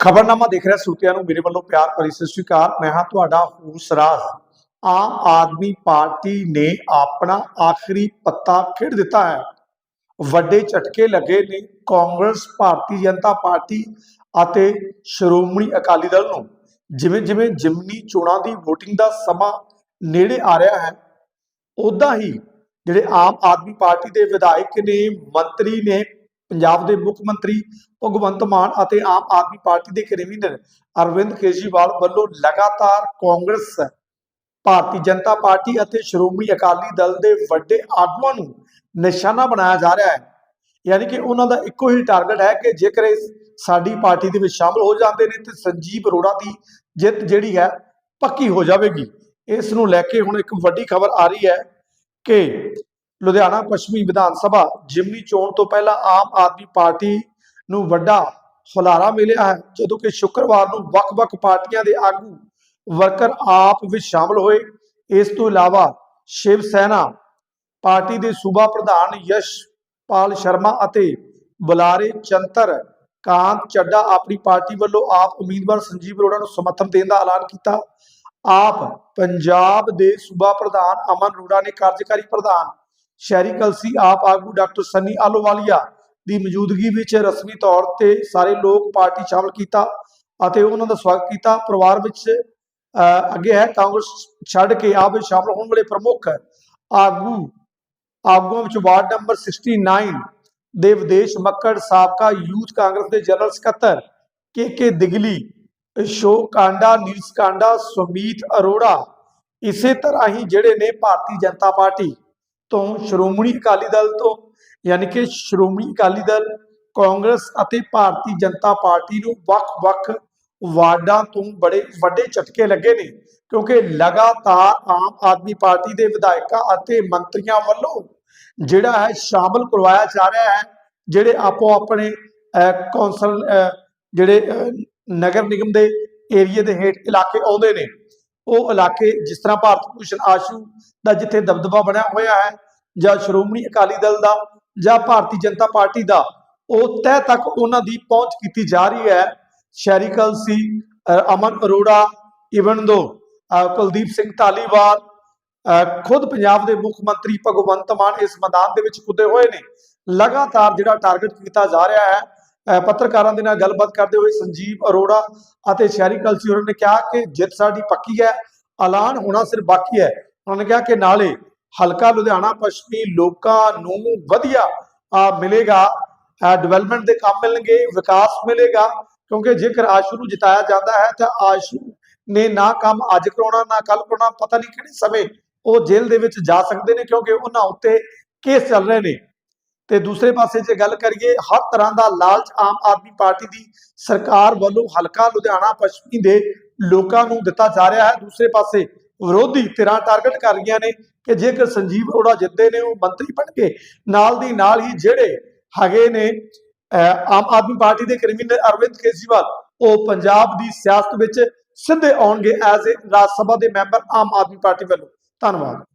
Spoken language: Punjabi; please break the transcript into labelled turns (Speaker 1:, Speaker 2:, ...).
Speaker 1: ਖਬਰਨਾਮਾ ਦੇਖ ਰਿਹਾ ਸਰੋਤਿਆਂ ਨੂੰ ਮੇਰੇ ਵੱਲੋਂ ਪਿਆਰ ਭਰੀ ਸਤਿ ਸ਼੍ਰੀ ਅਕਾਲ। ਮੈਂ ਹਾਂ ਤੁਹਾਡਾ ਹੂਸਰਾਜ। ਆਮ ਆਦਮੀ ਪਾਰਟੀ ਨੇ ਆਪਣਾ ਆਖਰੀ ਪੱਤਾ ਖੇਡ ਦਿੱਤਾ ਹੈ। ਵੱਡੇ ਝਟਕੇ ਲੱਗੇ ਨੇ ਕਾਂਗਰਸ, ਭਾਰਤੀ ਜਨਤਾ ਪਾਰਟੀ ਅਤੇ ਸ਼੍ਰੋਮਣੀ ਅਕਾਲੀ ਦਲ ਨੂੰ। ਜਿਵੇਂ ਜਿਵੇਂ ਜਿਮਨੀ ਚੋਣਾਂ ਦੀ VOTING ਦਾ ਸਮਾਂ ਨੇੜੇ ਆ ਰਿਹਾ ਹੈ ਉਦਾਂ ਹੀ ਜਿਹੜੇ ਆਮ ਆਦਮੀ ਪਾਰਟੀ ਦੇ ਵਿਧਾਇਕ ਨੇ, ਮੰਤਰੀ ਨੇ ਪੰਜਾਬ ਦੇ ਮੁੱਖ ਮੰਤਰੀ ਭਗਵੰਤ ਮਾਨ ਅਤੇ ਆਮ ਆਦਮੀ ਪਾਰਟੀ ਦੇ ਕਨਵੀਨਰ ਅਰਵਿੰਦ ਕੇਜਰੀਵਾਲ ਵੱਲੋਂ ਲਗਾਤਾਰ ਕਾਂਗਰਸ, ਭਾਰਤੀ ਜਨਤਾ ਪਾਰਟੀ ਅਤੇ ਸ਼੍ਰੋਮਣੀ ਅਕਾਲੀ ਦਲ ਦੇ ਵੱਡੇ ਆਗੂਆਂ ਨੂੰ ਨਿਸ਼ਾਨਾ ਬਣਾਇਆ ਜਾ ਰਿਹਾ ਹੈ। ਯਾਨੀ ਕਿ ਉਹਨਾਂ ਦਾ ਇੱਕੋ ਹੀ ਟਾਰਗੇਟ ਹੈ ਕਿ ਜੇਕਰ ਇਹ ਸਾਡੀ ਪਾਰਟੀ ਦੇ ਵਿੱਚ ਸ਼ਾਮਲ ਹੋ ਜਾਂਦੇ ਨੇ ਤੇ ਸੰਜੀਵ ਅਰੋੜਾ ਦੀ ਜਿੱਤ ਜਿਹੜੀ ਹੈ ਪੱਕੀ ਹੋ ਜਾਵੇਗੀ। ਇਸ ਨੂੰ ਲੈ ਕੇ ਹੁਣ ਇੱਕ ਵੱਡੀ ਖਬਰ ਆ ਰਹੀ ਹੈ ਕਿ ਲੁਧਿਆਣਾ ਪੱਛਮੀ ਵਿਧਾਨ ਸਭਾ ਜਿਮਨੀ ਚੋਣ ਤੋਂ ਪਹਿਲਾਂ ਆਮ ਆਦਮੀ ਪਾਰਟੀ ਨੂੰ ਵੱਡਾ ਹੁਲਾਰਾ ਮਿਲਿਆ ਹੈ, ਜਦੋਂ ਕਿ ਸ਼ੁੱਕਰਵਾਰ ਨੂੰ ਵੱਖ-ਵੱਖ ਪਾਰਟੀਆਂ ਦੇ ਆਗੂ ਵਰਕਰ ਆਪ ਵਿੱਚ ਸ਼ਾਮਲ ਹੋਏ। ਇਸ ਤੋਂ ਇਲਾਵਾ ਸ਼ਿਵ ਸੈਨਾ ਪਾਰਟੀ ਦੇ ਸੂਬਾ ਪ੍ਰਧਾਨ ਯਸ਼ਪਾਲ ਸ਼ਰਮਾ ਅਤੇ ਬੁਲਾਰੇ ਚੰਤਰ ਕਾਂਤ ਚੱਡਾ ਆਪਣੀ ਪਾਰਟੀ ਵੱਲੋਂ ਆਪ ਉਮੀਦਵਾਰ ਸੰਜੀਵ ਅਰੋੜਾ ਨੂੰ ਸਮਰਥਨ ਦੇਣ ਦਾ ਐਲਾਨ ਕੀਤਾ। ਆਪ ਪੰਜਾਬ ਦੇ ਸੂਬਾ ਪ੍ਰਧਾਨ ਅਮਨ ਅਰੋੜਾ ਨੇ ਕਾਰਜਕਾਰੀ ਪ੍ਰਧਾਨ ਸ਼ਹਿਰੀ ਕਲਸੀ ਆਪ ਆਗੂ ਡਾਕਟਰ ਸੰਨੀ ਆਲੋਵਾਲੀਆ ਦੀ ਮੌਜੂਦਗੀ ਵਿੱਚ ਰਸਮੀ ਤੌਰ ਤੇ ਸਾਰੇ ਲੋਕ ਪਾਰਟੀ ਸ਼ਾਮਲ ਕੀਤਾ ਅਤੇ ਉਹਨਾਂ ਦਾ ਸਵਾਗਤ ਕੀਤਾ। ਪਰਿਵਾਰ ਵਿੱਚ ਅੱਗੇ ਹੈ, ਕਾਂਗਰਸ ਛੱਡ ਕੇ ਆਪ ਵਿੱਚ ਸ਼ਾਮਲ ਹੋਣ ਵਾਲੇ ਪ੍ਰਮੁੱਖ ਆਗੂ, ਆਗੂਆਂ ਵਿੱਚ ਵਾਰਡ ਨੰਬਰ 69 ਦੇ ਵਿਦੇਸ਼ ਮੱਕੜ ਸਾਬਕਾ ਯੂਥ ਕਾਂਗਰਸ ਦੇ ਜਨਰਲ ਸਕੱਤਰ ਕੇ ਕੇ ਦਿਗਲੀ, ਅਸ਼ੋਕ ਕਾਂਡਾ, ਨੀਲਸ ਕਾਂਡਾ, ਸੁਮੀਤ ਅਰੋੜਾ, ਇਸੇ ਤਰ੍ਹਾਂ ਹੀ ਜਿਹੜੇ ਨੇ ਭਾਰਤੀ ਜਨਤਾ ਪਾਰਟੀ ਤੋਂ ਸ਼੍ਰੋਮਣੀ ਅਕਾਲੀ ਦਲ ਤੋਂ, ਯਾਨੀ ਕਿ ਸ਼੍ਰੋਮਣੀ ਅਕਾਲੀ ਦਲ, ਕਾਂਗਰਸ ਅਤੇ ਭਾਰਤੀ ਜਨਤਾ ਪਾਰਟੀ ਨੂੰ ਵੱਖ-ਵੱਖ ਵਾਰਡਾਂ ਤੋਂ ਬੜੇ ਵੱਡੇ ਝਟਕੇ ਲੱਗੇ ਨੇ, ਕਿਉਂਕਿ ਲਗਾਤਾਰ ਆਮ ਆਦਮੀ ਪਾਰਟੀ ਦੇ ਵਿਧਾਇਕਾਂ ਅਤੇ ਮੰਤਰੀਆਂ ਵੱਲੋਂ ਜਿਹੜਾ ਹੈ ਸ਼ਾਮਲ ਕਰਵਾਇਆ ਜਾ ਰਿਹਾ ਹੈ, ਜਿਹੜੇ ਆਪੋ ਆਪਣੇ ਕੌਂਸਲ ਜਿਹੜੇ ਨਗਰ ਨਿਗਮ ਦੇ ਏਰੀਏ ਦੇ ਹੇਠ ਇਲਾਕੇ ਆਉਂਦੇ ਨੇ। ਉਹ ਇਲਾਕੇ ਜਿਸ ਤਰ੍ਹਾਂ ਭਾਰਤ ਭੂਸ਼ਣ ਆਸ਼ੂ ਦਾ ਜਿੱਥੇ ਦਬਦਬਾ ਬਣਿਆ ਹੋਇਆ ਹੈ ਜਾਂ ਸ਼੍ਰੋਮਣੀ ਅਕਾਲੀ ਦਲ ਦਾ ਜਾਂ ਭਾਰਤੀ ਜਨਤਾ ਪਾਰਟੀ ਦਾ, ਉਹ ਤਹਿ ਤੱਕ ਉਹਨਾਂ ਦੀ ਪਹੁੰਚ ਕੀਤੀ ਜਾ ਰਹੀ ਹੈ। ਸ਼ਹਿਰੀ ਕਲਸੀ ਅਮਨ ਅਰੋੜਾ ਇਵਨ ਦੋ ਕੁਲਦੀਪ ਸਿੰਘ ਧਾਲੀਵਾਲ ਖੁਦ ਪੰਜਾਬ ਦੇ ਮੁੱਖ ਮੰਤਰੀ ਭਗਵੰਤ ਮਾਨ ਇਸ ਮੈਦਾਨ ਦੇ ਵਿੱਚ ਕੁੱਦੇ ਹੋਏ ਨੇ। ਲਗਾਤਾਰ ਜਿਹੜਾ ਟਾਰਗੇਟ ਕੀਤਾ ਜਾ ਰਿਹਾ ਹੈ ਪੱਤਰਕਾਰਾਂ ਦੇ ਨਾਲ ਗੱਲਬਾਤ ਕਰਦੇ ਹੋਏ ਸੰਜੀਵ ਅਰੋੜਾ ਅਤੇ ਸ਼ਹਿਰੀ ਕਲਸੀ ਉਹਨਾਂ ਨੇ ਕਿਹਾ ਕਿ ਜਿੱਤ ਸਾਡੀ ਪੱਕੀ ਹੈ, ਐਲਾਨ ਹੋਣਾ ਸਿਰ ਬਾਕੀ ਹੈ। ਉਹਨਾਂ ਨੇ ਕਿਹਾ ਕਿ ਨਾਲੇ ਹਲਕਾ ਲੁਧਿਆਣਾ, ਪੱਛਮੀ ਲੋਕਾਂ ਨੂੰ ਵਧੀਆ ਮਿਲੇਗਾ। ਡਿਵੈਲਪਮੈਂਟ ਦੇ ਕੰਮ ਮਿਲਣਗੇ, ਵਿਕਾਸ ਮਿਲੇਗਾ, ਕਿਉਂਕਿ ਜੇਕਰ ਆਸ਼ੂ ਨੂੰ ਜਿਤਾਇਆ ਜਾਂਦਾ ਹੈ, ਤਾਂ ਆਸ਼ੂ ਨੇ ਨਾ ਕੰਮ ਅੱਜ ਕਰਾਉਣਾ, ਨਾ ਕੱਲ ਕਰਾਉਣਾ, ਪਤਾ ਨਹੀਂ ਕਿਹੜੇ ਸਮੇਂ ਉਹ ਜੇਲ੍ਹ ਦੇ ਵਿੱਚ ਜਾ ਸਕਦੇ ਨੇ, ਕਿਉਂਕਿ ਉਹਨਾਂ ਉੱਤੇ ਕੇਸ ਚੱਲ ਰਹੇ ਨੇ। ਤੇ ਦੂਸਰੇ ਪਾਸੇ ਜੇ ਗੱਲ ਕਰੀਏ, ਹਰ ਤਰ੍ਹਾਂ ਦਾ ਲਾਲਚ ਆਮ ਆਦਮੀ ਪਾਰਟੀ ਦੀ ਸਰਕਾਰ ਵੱਲੋਂ ਹਲਕਾ ਲੁਧਿਆਣਾ, ਪੱਛਮੀ ਦੇ ਲੋਕਾਂ ਨੂੰ ਦਿੱਤਾ ਜਾ ਰਿਹਾ ਹੈ। ਦੂਸਰੇ ਪਾਸੇ ਵਿਰੋਧੀ ਧਿਰਾਂ ਟਾਰਗੇਟ ਕਰ ਰਹੀਆਂ ਨੇ ਕਿ ਜੇਕਰ ਸੰਜੀਵ ਅਰੋੜਾ ਜਿੱਤੇ ਨੇ, ਉਹ ਮੰਤਰੀ ਬਣ ਕੇ ਨਾਲ ਦੀ ਨਾਲ ਹੀ ਜਿਹੜੇ ਹੈਗੇ ਨੇ, ਅਹ, ਆਮ ਆਦਮੀ ਪਾਰਟੀ ਦੇ ਕਨਵੀਨਰ ਅਰਵਿੰਦ ਕੇਜਰੀਵਾਲ, ਉਹ ਪੰਜਾਬ ਦੀ ਸਿਆਸਤ ਵਿੱਚ ਸਿੱਧੇ ਆਉਣਗੇ ਐਜ਼ ਏ ਰਾਜ ਸਭਾ ਦੇ ਮੈਂਬਰ ਆਮ ਆਦਮੀ ਪਾਰਟੀ ਵੱਲੋਂ। ਧੰਨਵਾਦ।